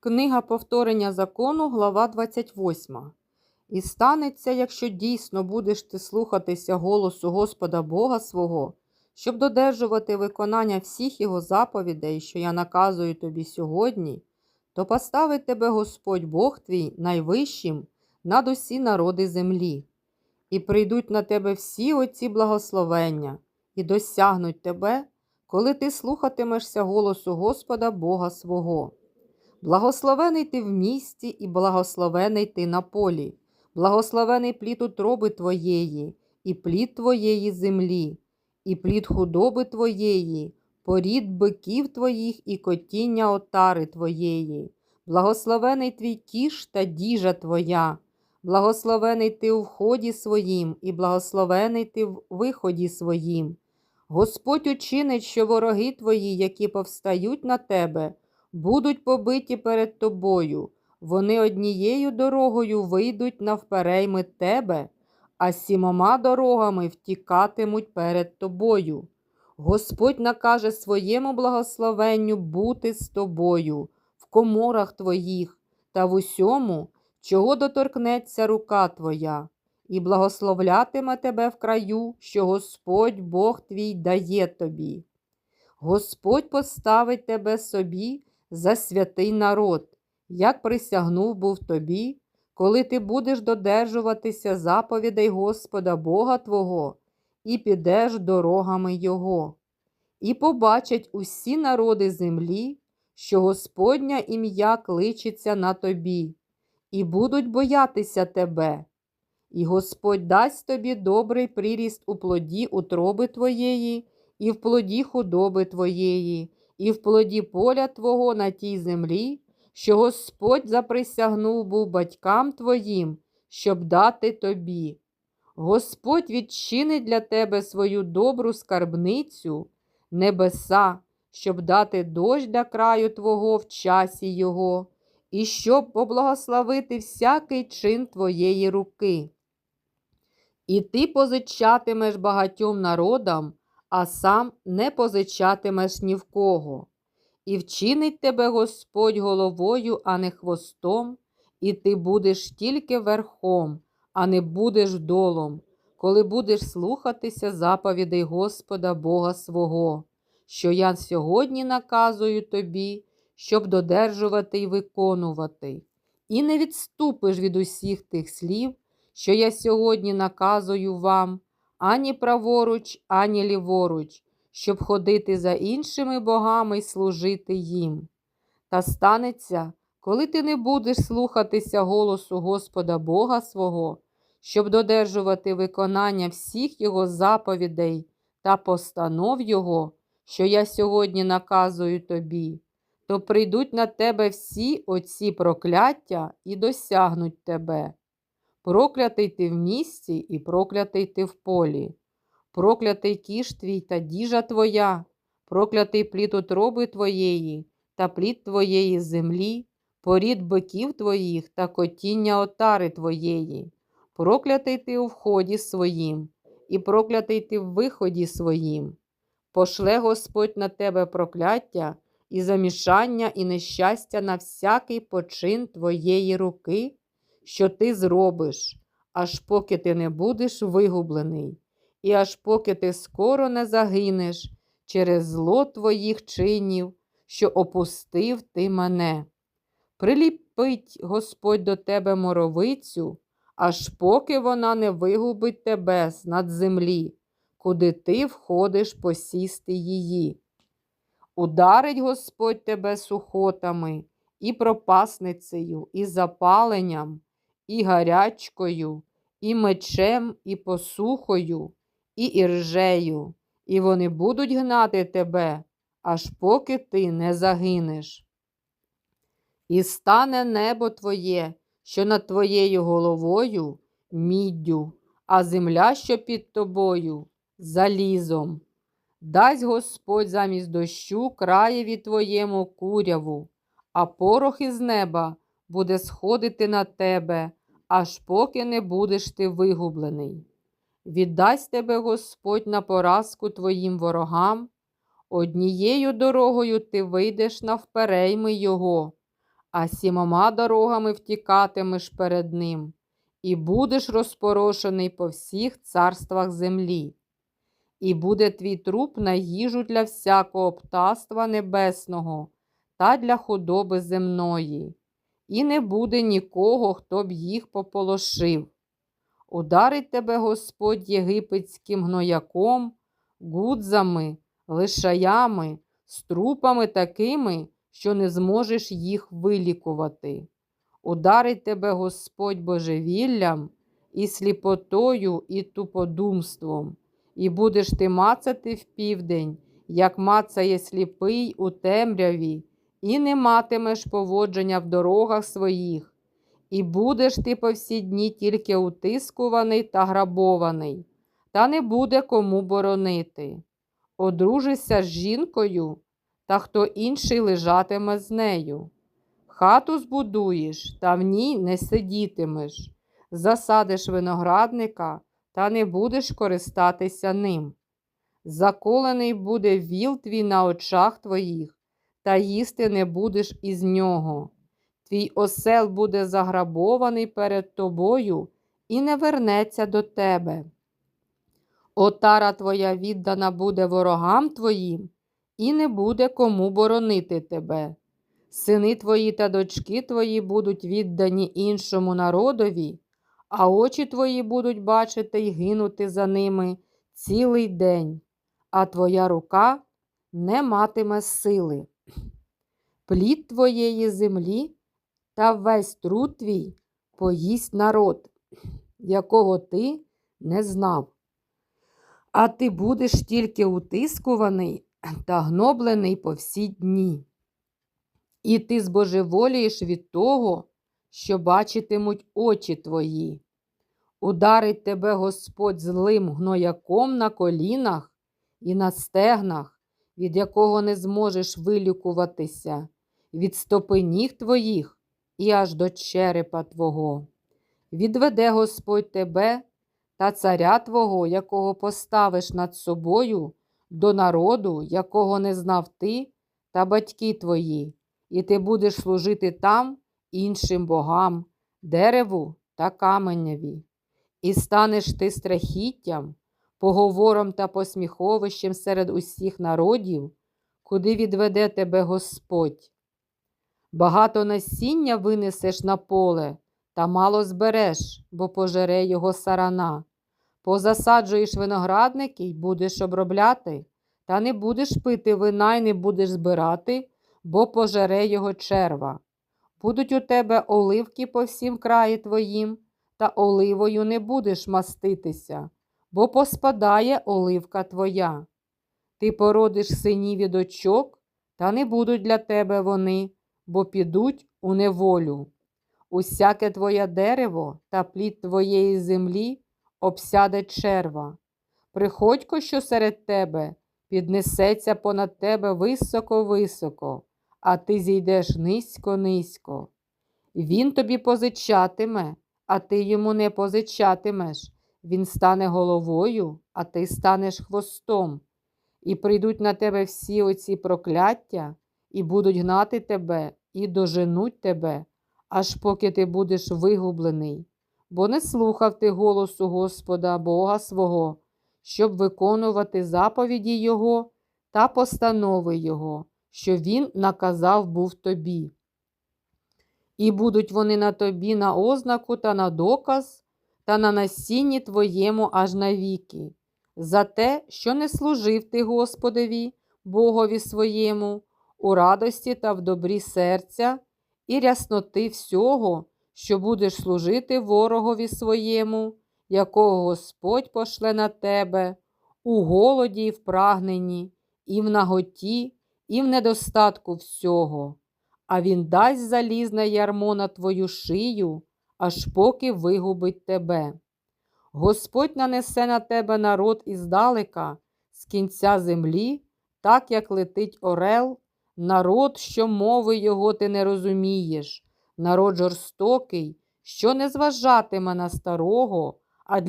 Книга повторення закону, глава 28. І станеться, якщо дійсно будеш ти слухатися голосу Господа Бога свого, щоб додержувати виконання всіх його заповідей, що я наказую тобі сьогодні, то поставить тебе Господь Бог твій найвищим над усі народи землі, і прийдуть на тебе всі оці благословення, і досягнуть тебе, коли ти слухатимешся голосу Господа Бога свого. Благословений ти в місті і благословений ти на полі, благословений плід утроби твоєї, і плід твоєї землі, і плід худоби твоєї, порід биків твоїх і котіння отари твоєї, благословений твій кіш та діжа твоя, благословений ти у вході своїм, і благословений ти в виході своїм. Господь учинить, що вороги твої, які повстають на тебе, будуть побиті перед тобою. Вони однією дорогою вийдуть навперейми тебе, а сімома дорогами втікатимуть перед тобою. Господь накаже своєму благословенню бути з тобою в коморах твоїх та в усьому, чого доторкнеться рука твоя, і благословлятиме тебе в краю, що Господь Бог твій дає тобі. Господь поставить тебе собі за святий народ, як присягнув був тобі, коли ти будеш додержуватися заповідей Господа Бога Твого і підеш дорогами Його. І побачать усі народи землі, що Господня ім'я кличеться на тобі, і будуть боятися тебе. І Господь дасть тобі добрий приріст у плоді утроби твоєї, і в плоді худоби твоєї, і в плоді поля Твого на тій землі, що Господь заприсягнув був батькам твоїм, щоб дати тобі. Господь відчинить для тебе свою добру скарбницю, небеса, щоб дати дощ для краю Твого в часі Його, і щоб поблагословити всякий чин Твоєї руки. І ти позичатимеш багатьом народам, а сам не позичатимеш ні в кого. І вчинить тебе Господь головою, а не хвостом, і ти будеш тільки верхом, а не будеш долом, коли будеш слухатися заповідей Господа Бога свого, що я сьогодні наказую тобі, щоб додержувати і виконувати, і не відступиш від усіх тих слів, що я сьогодні наказую вам ані праворуч, ані ліворуч, щоб ходити за іншими богами й служити їм. Та станеться, коли ти не будеш слухатися голосу Господа Бога свого, щоб додержувати виконання всіх Його заповідей та постанов Його, що я сьогодні наказую тобі, то прийдуть на тебе всі оці прокляття і досягнуть тебе. Проклятий ти в місті і проклятий ти в полі, проклятий кіш твій та діжа твоя, проклятий плід утроби твоєї та плід твоєї землі, порід биків твоїх та котіння отари твоєї, проклятий ти у вході своїм, і проклятий ти в виході своїм. Пошле Господь на тебе прокляття і замішання, і нещастя на всякий почин твоєї руки що ти зробиш, аж поки ти не будеш вигублений, і аж поки ти скоро не загинеш через зло твоїх чинів, що опустив ти мене. Приліпить Господь до тебе моровицю, аж поки вона не вигубить тебе з над землі, куди ти входиш посісти її. Ударить Господь тебе сухотами, і пропасницею, і запаленням, і гарячкою, і мечем, і посухою, і іржею, і вони будуть гнати тебе, аж поки ти не загинеш. І стане небо твоє, що над твоєю головою міддю, а земля, що під тобою, залізом. Дасть Господь замість дощу краєві твоєму куряву, а порох із неба буде сходити на тебе, аж поки не будеш ти вигублений. Віддасть тебе Господь на поразку твоїм ворогам, однією дорогою ти вийдеш навперейми Його, а сімома дорогами втікатимеш перед ним, і будеш розпорошений по всіх царствах землі. І буде твій труп на їжу для всякого птаства небесного та для худоби земної, і не буде нікого, хто б їх пополошив. Ударить тебе Господь єгипетським гнояком, гудзами, лишаями, струпами такими, що не зможеш їх вилікувати. Ударить тебе Господь божевіллям і сліпотою, і туподумством, і будеш ти мацати в південь, як мацає сліпий у темряві, і не матимеш поводження в дорогах своїх, і будеш ти по всі дні тільки утискуваний та грабований, та не буде кому боронити. Одружишся з жінкою, та хто інший лежатиме з нею. Хату збудуєш, та в ній не сидітимеш, засадиш виноградника, та не будеш користатися ним. Заколений буде віл твій на очах твоїх, та їсти не будеш із нього. Твій осел буде заграбований перед тобою і не вернеться до тебе. Отара твоя віддана буде ворогам твоїм, і не буде кому боронити тебе. Сини твої та дочки твої будуть віддані іншому народові, а очі твої будуть бачити й гинути за ними цілий день, а твоя рука не матиме сили. Плід твоєї землі та весь труд твій поїсть народ, якого ти не знав. А ти будеш тільки утискуваний та гноблений по всі дні. І ти збожеволієш від того, що бачитимуть очі твої. Ударить тебе Господь злим гнояком на колінах і на стегнах, від якого не зможеш вилікуватися, від стопи ніг твоїх і аж до черепа Твого. Відведе Господь тебе та царя Твого, якого поставиш над собою, до народу, якого не знав ти та батьки твої, і ти будеш служити там іншим богам, дереву та каменяві. І станеш ти страхіттям, поговором та посміховищем серед усіх народів, куди відведе тебе Господь. Багато насіння винесеш на поле, та мало збереш, бо пожере його сарана. Позасаджуєш виноградники й будеш обробляти, та не будеш пити вина й не будеш збирати, бо пожере його черва. Будуть у тебе оливки по всім краї твоїм, та оливою не будеш маститися, бо поспадає оливка твоя. Ти породиш синів і дочок, та не будуть для тебе вони, бо підуть у неволю. Усяке твоє дерево та плід твоєї землі обсяде черва. Приходько, що серед тебе, піднесеться понад тебе високо-високо, а ти зійдеш низько-низько. Він тобі позичатиме, а ти йому не позичатимеш. Він стане головою, а ти станеш хвостом. І прийдуть на тебе всі оці прокляття, і будуть гнати тебе, і доженуть тебе, аж поки ти будеш вигублений бо не слухав ти голосу Господа Бога свого, щоб виконувати заповіді Його та постанови Його, що Він наказав був тобі. І будуть вони на тобі на ознаку та на доказ, та на насінні твоєму аж навіки, за те, що не служив ти Господові, Богові своєму, у радості та в добрі серця і рясноти всього, що будеш служити ворогові своєму, якого Господь пошле на тебе, у голоді і в прагненні, і в наготі, і в недостатку всього, а він дасть залізне ярмо на твою шию, аж поки вигубить тебе. Господь нанесе на тебе народ іздалека, з кінця землі, так як летить орел, народ, що мови його ти не розумієш народ жорстокий, що не зважатиме на старого, а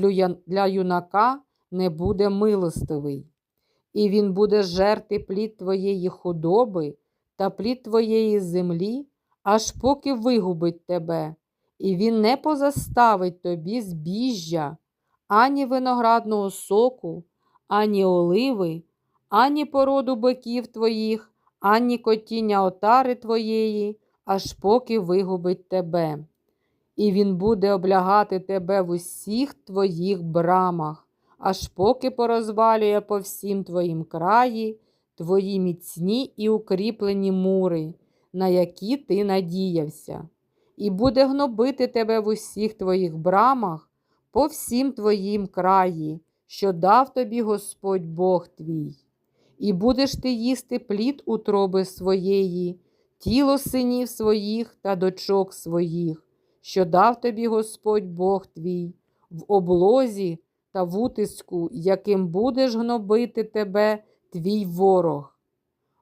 для юнака не буде милостивий. І він буде жерти плід твоєї худоби та плід твоєї землі, аж поки вигубить тебе, і він не позаставить тобі збіжжя, ані виноградного соку, ані оливи, ані породу биків твоїх, ані котіння отари твоєї, аж поки вигубить тебе. І він буде облягати тебе в усіх твоїх брамах, аж поки порозвалює по всім твоїм краї твої міцні і укріплені мури, на які ти надіявся, і буде гнобити тебе в усіх твоїх брамах по всім твоїм краї, що дав тобі Господь Бог твій. І будеш ти їсти плід утроби своєї, тіло синів своїх та дочок своїх, що дав тобі Господь Бог твій, в облозі та в утиску, яким будеш гнобити тебе твій ворог.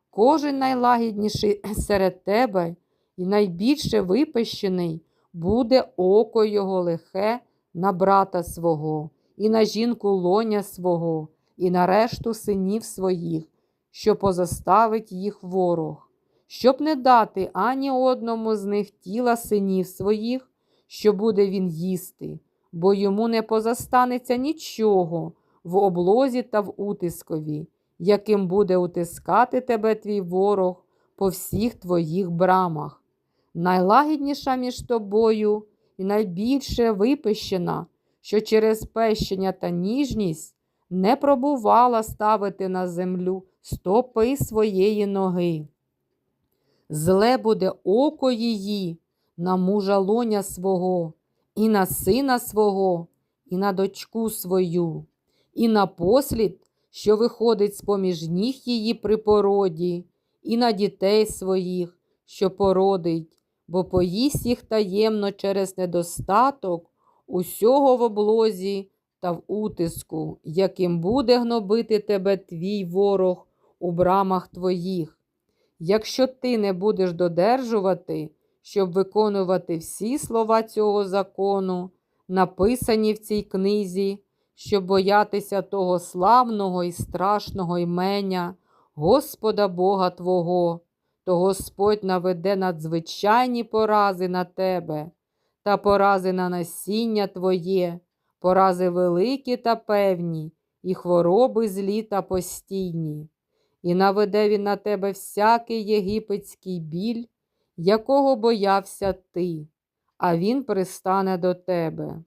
Кожен найлагідніший серед тебе і найбільше випещений буде око його лихе на брата свого, і на жінку лоня свого, і на решту синів своїх, що позаставить їх ворог, щоб не дати ані одному з них тіла синів своїх, що буде він їсти, бо йому не позастанеться нічого в облозі та в утискові яким буде утискати тебе твій ворог по всіх твоїх брамах. Найлагідніша між тобою і найбільше випищена, що через пещення та ніжність не пробувала ставити на землю стопи своєї ноги. Зле буде око її на мужа лоня свого, і на сина свого, і на дочку свою, і на послід що виходить з поміж ніг її при породі, і на дітей своїх, що породить, бо поїсть їх таємно через недостаток усього в облозі та в утиску, яким буде гнобити тебе твій ворог у брамах твоїх. Якщо ти не будеш додержувати, щоб виконувати всі слова цього закону, написані в цій книзі, щоб боятися того славного і страшного імення Господа Бога Твого, то Господь наведе надзвичайні порази на тебе, та порази на насіння Твоє, порази великі та певні, і хвороби злі та постійні. І наведе він на тебе всякий єгипетський біль, якого боявся ти, а він пристане до тебе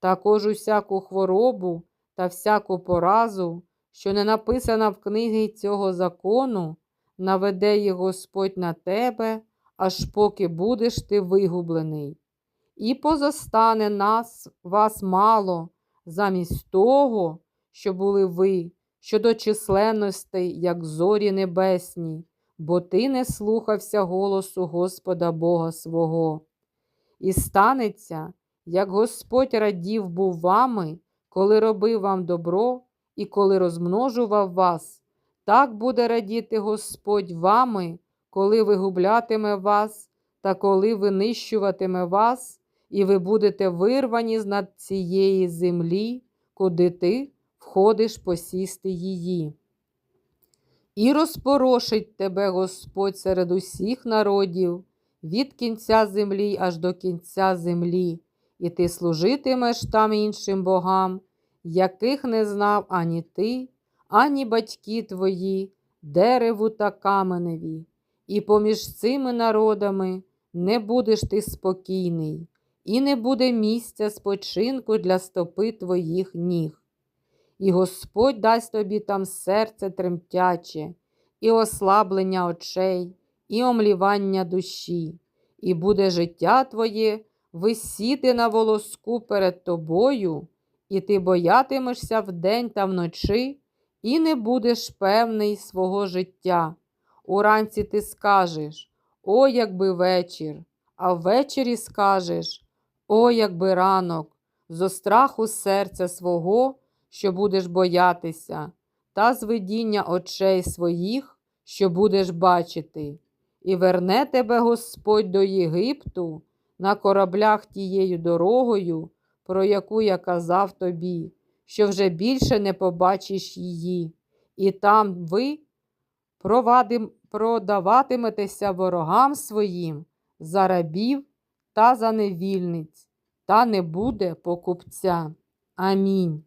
також усяку хворобу та всяку поразу, що не написана в книгі цього закону, наведе їх Господь на тебе, аж поки будеш ти вигублений. І позостане нас вас мало, замість того, що були ви, щодо численностей, як зорі небесні, бо ти не слухався голосу Господа Бога свого. І станеться, як Господь радів був вами, коли робив вам добро і коли розмножував вас, так буде радіти Господь вами, коли вигублятиме вас та коли винищуватиме вас, і ви будете вирвані з над цієї землі, куди ти входиш посісти її. І розпорошить тебе Господь серед усіх народів, від кінця землі аж до кінця землі і ти служитимеш там іншим богам, яких не знав ані ти, ані батьки твої, дереву та каменеві, і поміж цими народами не будеш ти спокійний, і не буде місця спочинку для стопи твоїх ніг. І Господь дасть тобі там серце тремтяче, і ослаблення очей, і омлівання душі, і буде життя твоє висіти на волоску перед тобою, і ти боятимешся вдень та вночі, і не будеш певний свого життя. Уранці ти скажеш О, якби вечір, а ввечері скажеш О, якби ранок, зо страху серця свого, що будеш боятися, та з видіння очей своїх, що будеш бачити, і верне тебе Господь до Єгипту на кораблях тією дорогою, про яку я казав тобі, що вже більше не побачиш її, і там ви провадим, продаватиметеся ворогам своїм за рабів та за невільниць, та не буде покупця. Амінь.